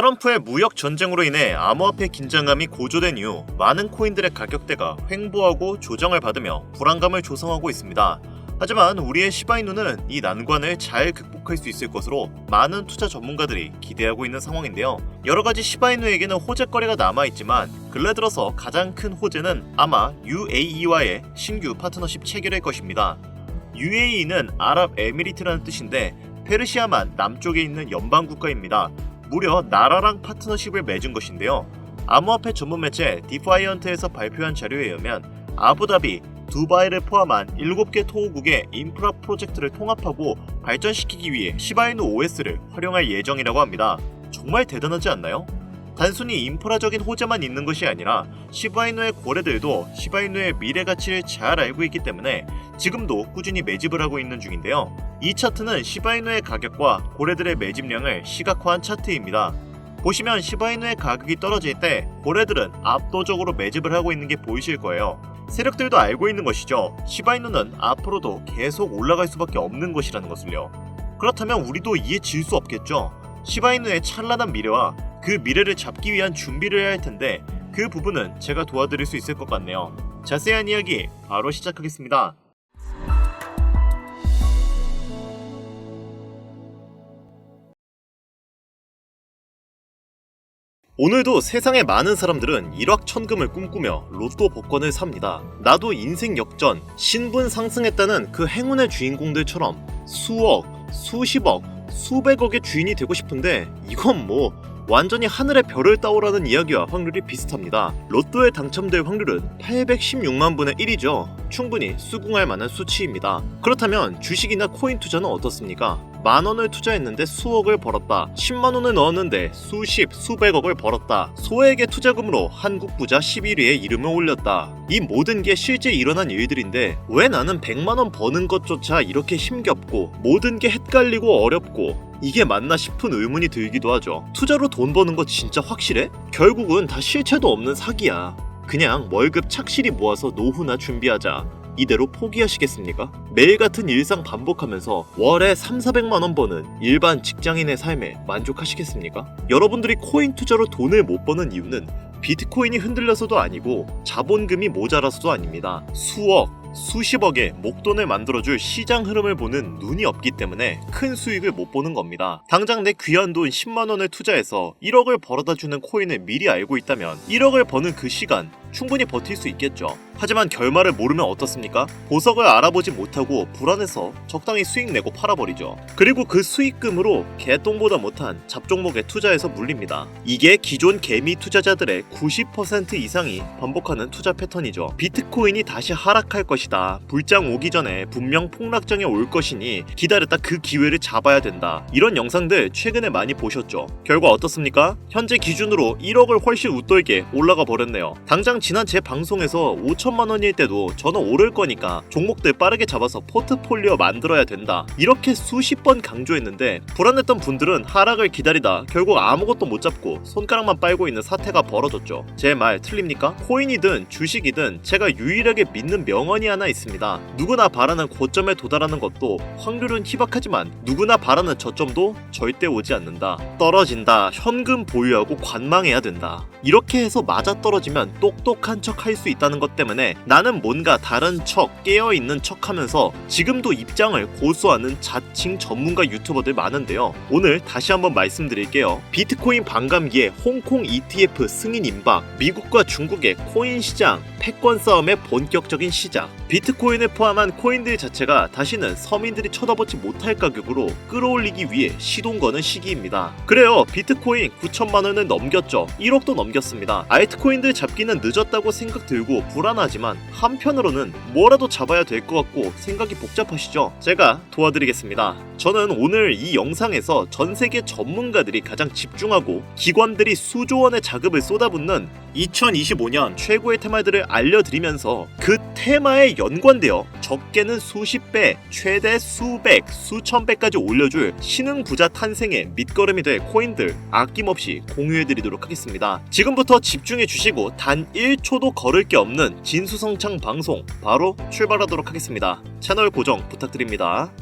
트럼프의 무역 전쟁으로 인해 암호화폐 긴장감이 고조된 이후 많은 코인들의 가격대가 횡보하고 조정을 받으며 불안감을 조성하고 있습니다. 하지만 우리의 시바이누는 이 난관을 잘 극복할 수 있을 것으로 많은 투자 전문가들이 기대하고 있는 상황인데요. 여러 가지 시바이누에게는 호재거리가 남아 있지만 근래 들어서 가장 큰 호재는 아마 UAE와의 신규 파트너십 체결일 것입니다. UAE는 아랍에미리트라는 뜻인데 페르시아만 남쪽에 있는 연방 국가입니다. 무려 나라랑 파트너십을 맺은 것인데요. 암호화폐 전문 매체 디파이언트에서 발표한 자료에 의하면 아부다비, 두바이를 포함한 7개 토호국의 인프라 프로젝트를 통합하고 발전시키기 위해 시바이누 OS를 활용할 예정이라고 합니다. 정말 대단하지 않나요? 단순히 인프라적인 호재만 있는 것이 아니라 시바이누의 고래들도 시바이누의 미래 가치를 잘 알고 있기 때문에 지금도 꾸준히 매집을 하고 있는 중인데요. 이 차트는 시바이누의 가격과 고래들의 매집량을 시각화한 차트입니다. 보시면 시바이누의 가격이 떨어질 때 고래들은 압도적으로 매집을 하고 있는 게 보이실 거예요. 세력들도 알고 있는 것이죠. 시바이누는 앞으로도 계속 올라갈 수밖에 없는 것이라는 것을요. 그렇다면 우리도 이에 질 수 없겠죠. 시바이누의 찬란한 미래와 그 미래를 잡기 위한 준비를 해야 할 텐데 그 부분은 제가 도와드릴 수 있을 것 같네요. 자세한 이야기 바로 시작하겠습니다. 오늘도 세상의 많은 사람들은 일확천금을 꿈꾸며 로또 복권을 삽니다. 나도 인생 역전, 신분 상승했다는 그 행운의 주인공들처럼 수억, 수십억, 수백억의 주인이 되고 싶은데 이건 뭐 완전히 하늘의 별을 따오라는 이야기와 확률이 비슷합니다. 로또에 당첨될 확률은 816만 분의 1이죠. 충분히 수긍할 만한 수치입니다. 그렇다면 주식이나 코인 투자는 어떻습니까? 만 원을 투자했는데 수억을 벌었다. 10만 원을 넣었는데 수십, 수백억을 벌었다. 소액의 투자금으로 한국 부자 11위에 이름을 올렸다. 이 모든 게 실제 일어난 일들인데 왜 나는 100만 원 버는 것조차 이렇게 힘겹고 모든 게 헷갈리고 어렵고 이게 맞나 싶은 의문이 들기도 하죠. 투자로 돈 버는 거 진짜 확실해? 결국은 다 실체도 없는 사기야. 그냥 월급 착실히 모아서 노후나 준비하자. 이대로 포기하시겠습니까? 매일 같은 일상 반복하면서 월에 3, 400만 원 버는 일반 직장인의 삶에 만족하시겠습니까? 여러분들이 코인 투자로 돈을 못 버는 이유는 비트코인이 흔들려서도 아니고 자본금이 모자라서도 아닙니다. 수억, 수십억의 목돈을 만들어줄 시장 흐름을 보는 눈이 없기 때문에 큰 수익을 못 보는 겁니다. 당장 내 귀한 돈 10만원을 투자해서 1억을 벌어다 주는 코인을 미리 알고 있다면 1억을 버는 그 시간 충분히 버틸 수 있겠죠. 하지만 결말을 모르면 어떻습니까? 보석을 알아보지 못하고 불안해서 적당히 수익 내고 팔아버리죠. 그리고 그 수익금으로 개똥보다 못한 잡종목에 투자해서 물립니다. 이게 기존 개미 투자자들의 90% 이상이 반복하는 투자 패턴이죠. 비트코인이 다시 하락할 것이다. 불장 오기 전에 분명 폭락장에 올 것이니 기다렸다 그 기회를 잡아야 된다. 이런 영상들 최근에 많이 보셨죠. 결과 어떻습니까? 현재 기준으로 1억을 훨씬 웃돌게 올라가 버렸네요. 당장 지난 제 방송에서 5천 만 원일 때도 저는 오를 거니까 종목들 빠르게 잡아서 포트폴리오 만들어야 된다. 이렇게 수십 번 강조했는데 불안했던 분들은 하락을 기다리다 결국 아무것도 못 잡고 손가락만 빨고 있는 사태가 벌어졌죠. 제 말 틀립니까? 코인이든 주식이든 제가 유일하게 믿는 명언이 하나 있습니다. 누구나 바라는 고점에 도달하는 것도 확률은 희박하지만 누구나 바라는 저점도 절대 오지 않는다. 떨어진다. 현금 보유하고 관망해야 된다. 이렇게 해서 맞아 떨어지면 똑똑한 척 할 수 있다는 것 때문에 나는 뭔가 다른 척, 깨어있는 척 하면서 지금도 입장을 고수하는 자칭 전문가 유튜버들 많은데요. 오늘 다시 한번 말씀드릴게요. 비트코인 반감기에 홍콩 ETF 승인 임박, 미국과 중국의 코인 시장, 패권 싸움의 본격적인 시작. 비트코인을 포함한 코인들 자체가 다시는 서민들이 쳐다보지 못할 가격으로 끌어올리기 위해 시동 거는 시기입니다. 그래요. 비트코인 9천만 원을 넘겼죠. 1억도 넘겼습니다. 알트코인들 잡기는 늦었다고 생각 들고 불안 하지만 한편으로는 뭐라도 잡아야 될 것 같고 생각이 복잡하시죠? 제가 도와드리겠습니다. 저는 오늘 이 영상에서 전 세계 전문가들이 가장 집중하고 기관들이 수조 원의 자금을 쏟아붓는 2025년 최고의 테마들을 알려드리면서 그 테마에 연관되어 적게는 수십 배, 최대 수백, 수천 배까지 올려줄 신흥 부자 탄생의 밑거름이 될 코인들 아낌없이 공유해드리도록 하겠습니다. 지금부터 집중해 주시고 단 1초도 걸을 게 없는 진수성창 방송 바로 출발하도록 하겠습니다. 채널 고정 부탁드립니다.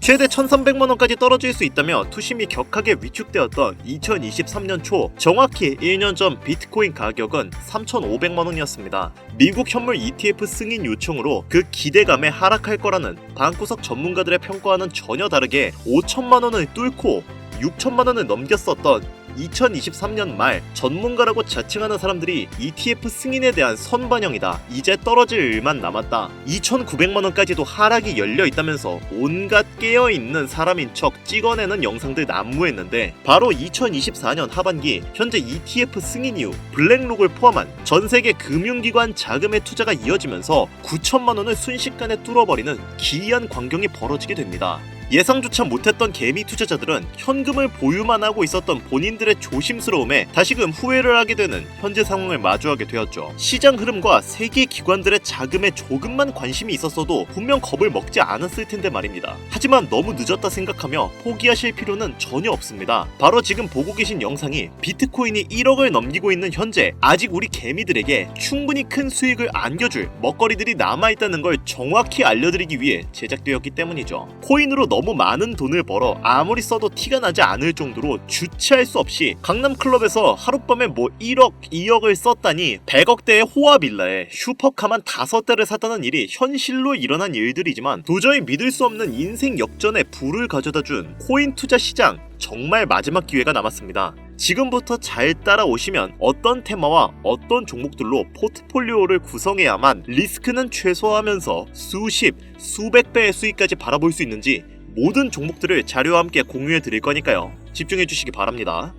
최대 1,300만 원까지 떨어질 수 있다며 투심이 격하게 위축되었던 2023년 초 정확히 1년 전 비트코인 가격은 3,500만 원이었습니다. 미국 현물 ETF 승인 요청으로 그 기대감에 하락할 거라는 방구석 전문가들의 평가와는 전혀 다르게 5천만 원을 뚫고 6천만 원을 넘겼었던 2023년 말 전문가라고 자칭하는 사람들이 ETF 승인에 대한 선반영이다. 이제 떨어질 일만 남았다. 2,900만 원까지도 하락이 열려 있다면서 온갖 깨어 있는 사람인 척 찍어내는 영상들 난무했는데 바로 2024년 하반기 현재 ETF 승인 이후 블랙록을 포함한 전 세계 금융기관 자금의 투자가 이어지면서 9천만 원을 순식간에 뚫어버리는 기이한 광경이 벌어지게 됩니다. 예상조차 못했던 개미 투자자들은 현금을 보유만 하고 있었던 본인들의 조심스러움에 다시금 후회를 하게 되는 현재 상황을 마주하게 되었죠. 시장 흐름과 세계 기관들의 자금에 조금만 관심이 있었어도 분명 겁을 먹지 않았을 텐데 말입니다. 하지만 너무 늦었다 생각하며 포기하실 필요는 전혀 없습니다. 바로 지금 보고 계신 영상이 비트코인이 1억을 넘기고 있는 현재 아직 우리 개미들에게 충분히 큰 수익을 안겨줄 먹거리들이 남아있다는 걸 정확히 알려드리기 위해 제작되었기 때문이죠. 코인으로 너무 많은 돈을 벌어 아무리 써도 티가 나지 않을 정도로 주체할 수 없이 강남 클럽에서 하룻밤에 뭐 1억, 2억을 썼다니 100억대의 호화 빌라에 슈퍼카만 5대를 샀다는 일이 현실로 일어난 일들이지만 도저히 믿을 수 없는 인생 역전의 불을 가져다 준 코인 투자 시장 정말 마지막 기회가 남았습니다. 지금부터 잘 따라오시면 어떤 테마와 어떤 종목들로 포트폴리오를 구성해야만 리스크는 최소화하면서 수십, 수백 배의 수익까지 바라볼 수 있는지 모든 종목들을 자료와 함께 공유해 드릴 거니까요. 집중해 주시기 바랍니다.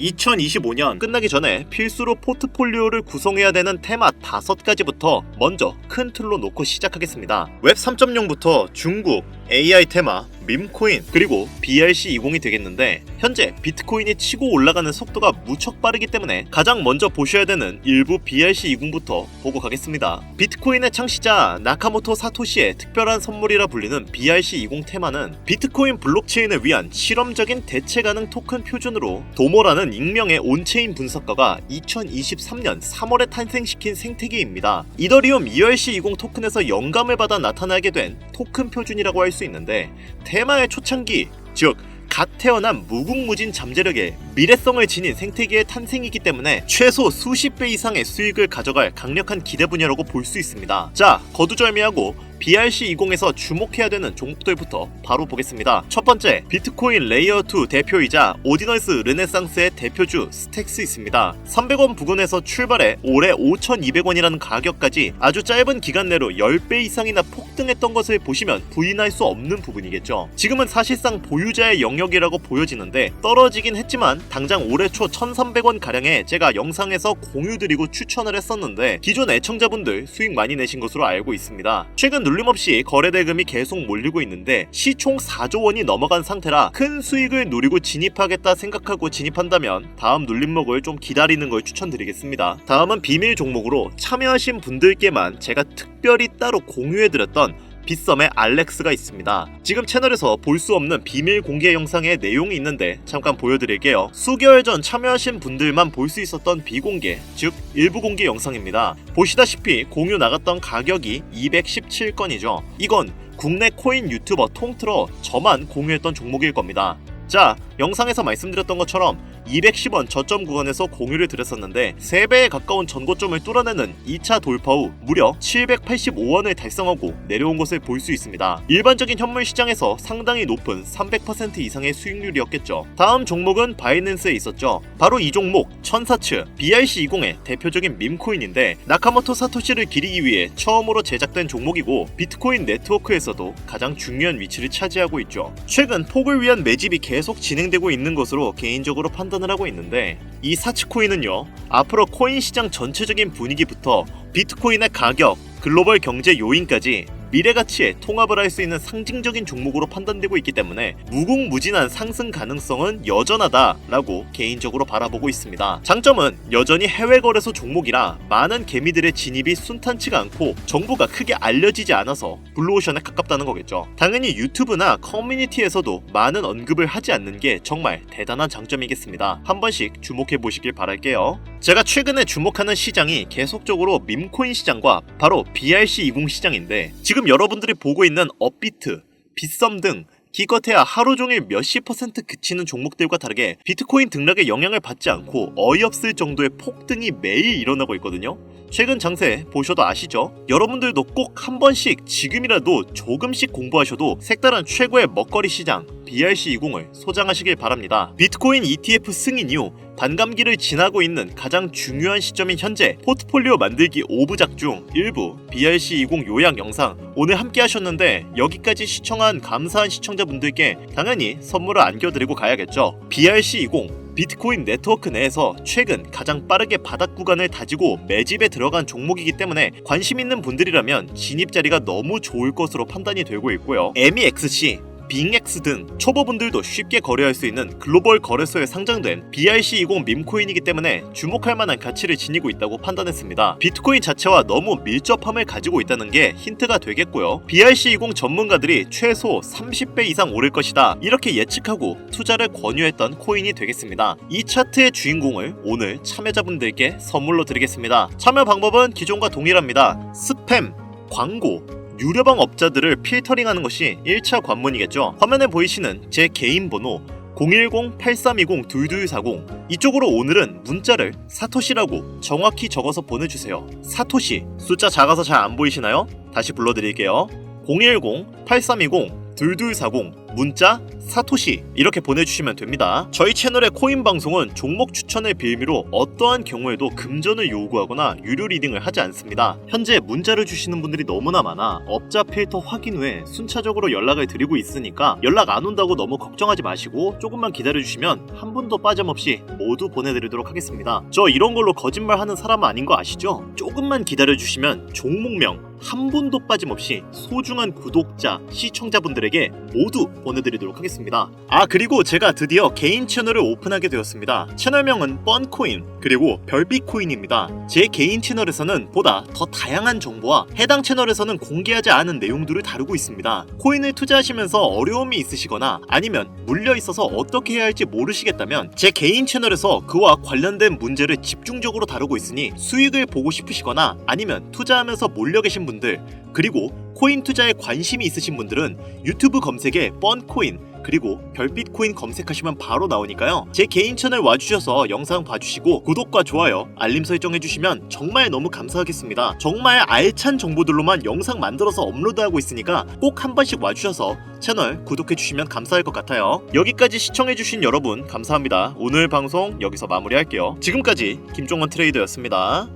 2025년 끝나기 전에 필수로 포트폴리오를 구성해야 되는 테마 5가지부터 먼저 큰 틀로 놓고 시작하겠습니다. 웹 3.0부터 중국, AI 테마, 밈코인, 그리고 BRC20이 되겠는데 현재 비트코인이 치고 올라가는 속도가 무척 빠르기 때문에 가장 먼저 보셔야 되는 일부 BRC20부터 보고 가겠습니다. 비트코인의 창시자 나카모토 사토시의 특별한 선물이라 불리는 BRC20 테마는 비트코인 블록체인을 위한 실험적인 대체 가능 토큰 표준으로 도모라는 익명의 온체인 분석가가 2023년 3월에 탄생시킨 생태계입니다. 이더리움 ERC20 토큰에서 영감을 받아 나타나게 된 토큰 표준이라고 할 수 있는데 테 마의 초창기, 즉 갓 태어난 무궁무진 잠재력에 미래성을 지닌 생태계의 탄생이기 때문에 최소 수십 배 이상의 수익을 가져갈 강력한 기대 분야라고 볼 수 있습니다. 자, 거두절미하고 BRC20에서 주목해야 되는 종목들부터 바로 보겠습니다. 첫 번째, 비트코인 레이어2 대표이자 오디너스 르네상스의 대표주 스택스 있습니다. 300원 부근에서 출발해 올해 5,200원이라는 가격까지 아주 짧은 기간 내로 10배 이상이나 폭등했던 것을 보시면 부인할 수 없는 부분이겠죠. 지금은 사실상 보유자의 영역이라고 보여지는데 떨어지긴 했지만 당장 올해 초 1,300원 가량에 제가 영상에서 공유드리고 추천을 했었는데 기존 애청자분들 수익 많이 내신 것으로 알고 있습니다. 최근 눌림없이 거래 대금이 계속 몰리고 있는데 시총 4조 원이 넘어간 상태라 큰 수익을 노리고 진입하겠다 생각하고 진입한다면 다음 눌림목을 좀 기다리는 걸 추천드리겠습니다. 다음은 비밀 종목으로 참여하신 분들께만 제가 특별히 따로 공유해드렸던 빗썸의 알렉스가 있습니다. 지금 채널에서 볼 수 없는 비밀 공개 영상의 내용이 있는데 잠깐 보여드릴게요. 수개월 전 참여하신 분들만 볼 수 있었던 비공개, 즉 일부 공개 영상입니다. 보시다시피 공유 나갔던 가격이 217건이죠. 이건 국내 코인 유튜버 통틀어 저만 공유했던 종목일 겁니다. 자, 영상에서 말씀드렸던 것처럼 210원 저점 구간에서 공유를 드렸었는데 3배에 가까운 전고점을 뚫어내는 2차 돌파 후 무려 785원을 달성하고 내려온 것을 볼 수 있습니다. 일반적인 현물 시장에서 상당히 높은 300% 이상의 수익률이었겠죠. 다음 종목은 바이낸스에 있었죠. 바로 이 종목 천사츠 BRC20의 대표적인 밈코인인데 나카모토 사토시를 기리기 위해 처음으로 제작된 종목이고 비트코인 네트워크에서도 가장 중요한 위치를 차지하고 있죠. 최근 폭을 위한 매집이 계속 진행되고 있는 것으로 개인적으로 판단 을 하고 있는데 이 사치코인은요 앞으로 코인 시장 전체적인 분위기부터 비트코인의 가격 글로벌 경제 요인까지 미래 가치에 통합을 할 수 있는 상징적인 종목으로 판단되고 있기 때문에 무궁무진한 상승 가능성은 여전하다라고 개인적으로 바라보고 있습니다. 장점은 여전히 해외 거래소 종목이라 많은 개미들의 진입이 순탄치가 않고 정보가 크게 알려지지 않아서 블루오션에 가깝다는 거겠죠. 당연히 유튜브나 커뮤니티에서도 많은 언급을 하지 않는 게 정말 대단한 장점이겠습니다. 한 번씩 주목해 보시길 바랄게요. 제가 최근에 주목하는 시장이 계속적으로 밈코인 시장과 바로 BRC20 시장인데 지금 여러분들이 보고 있는 업비트 빗썸 등 기껏해야 하루 종일 몇십 퍼센트 그치는 종목들과 다르게 비트코인 등락에 영향을 받지 않고 어이없을 정도의 폭등이 매일 일어나고 있거든요. 최근 장세 보셔도 아시죠? 여러분들도 꼭 한 번씩 지금이라도 조금씩 공부하셔도 색다른 최고의 먹거리 시장 BRC20을 소장하시길 바랍니다. 비트코인 ETF 승인 이후 반감기를 지나고 있는 가장 중요한 시점인 현재 포트폴리오 만들기 5부작 중 일부 BRC20 요약 영상 오늘 함께 하셨는데 여기까지 시청한 감사한 시청자분들께 당연히 선물을 안겨드리고 가야겠죠. BRC20 비트코인 네트워크 내에서 최근 가장 빠르게 바닥 구간을 다지고 매집에 들어간 종목이기 때문에 관심 있는 분들이라면 진입 자리가 너무 좋을 것으로 판단이 되고 있고요. MEXC 빙엑스 등 초보분들도 쉽게 거래할 수 있는 글로벌 거래소에 상장된 BRC20 밈코인이기 때문에 주목할 만한 가치를 지니고 있다고 판단했습니다. 비트코인 자체와 너무 밀접함을 가지고 있다는 게 힌트가 되겠고요. BRC20 전문가들이 최소 30배 이상 오를 것이다 이렇게 예측하고 투자를 권유했던 코인이 되겠습니다. 이 차트의 주인공을 오늘 참여자분들께 선물로 드리겠습니다. 참여 방법은 기존과 동일합니다. 스팸, 광고, 유료방 업자들을 필터링하는 것이 1차 관문이겠죠. 화면에 보이시는 제 개인 번호 010-8320-2240 이쪽으로 오늘은 문자를 사토시라고 정확히 적어서 보내주세요. 사토시 숫자 작아서 잘 안 보이시나요? 다시 불러드릴게요. 010-8320-2240 문자 사토시 이렇게 보내주시면 됩니다. 저희 채널의 코인 방송은 종목 추천의 빌미로 어떠한 경우에도 금전을 요구하거나 유료 리딩을 하지 않습니다. 현재 문자를 주시는 분들이 너무나 많아 업자 필터 확인 후에 순차적으로 연락을 드리고 있으니까 연락 안 온다고 너무 걱정하지 마시고 조금만 기다려주시면 한 분도 빠짐없이 모두 보내드리도록 하겠습니다. 저 이런 걸로 거짓말하는 사람 아닌 거 아시죠? 조금만 기다려주시면 종목명 한 분도 빠짐없이 소중한 구독자, 시청자분들에게 모두 보내드리도록 하겠습니다. 아 그리고 제가 드디어 개인 채널을 오픈하게 되었습니다. 채널명은 뻔코인 그리고 별빛코인입니다. 제 개인 채널에서는 보다 더 다양한 정보와 해당 채널에서는 공개하지 않은 내용들을 다루고 있습니다. 코인을 투자하시면서 어려움이 있으시거나 아니면 물려 있어서 어떻게 해야 할지 모르시겠다면 제 개인 채널에서 그와 관련된 문제를 집중적으로 다루고 있으니 수익을 보고 싶으시거나 아니면 투자하면서 몰려 계신 분들 그리고 코인 투자에 관심이 있으신 분들은 유튜브 검색에 뻔코인 그리고 별빛코인 검색하시면 바로 나오니까요. 제 개인 채널 와주셔서 영상 봐주시고 구독과 좋아요, 알림 설정 해주시면 정말 너무 감사하겠습니다. 정말 알찬 정보들로만 영상 만들어서 업로드하고 있으니까 꼭 한 번씩 와주셔서 채널 구독해주시면 감사할 것 같아요. 여기까지 시청해주신 여러분 감사합니다. 오늘 방송 여기서 마무리할게요. 지금까지 김종원 트레이더였습니다.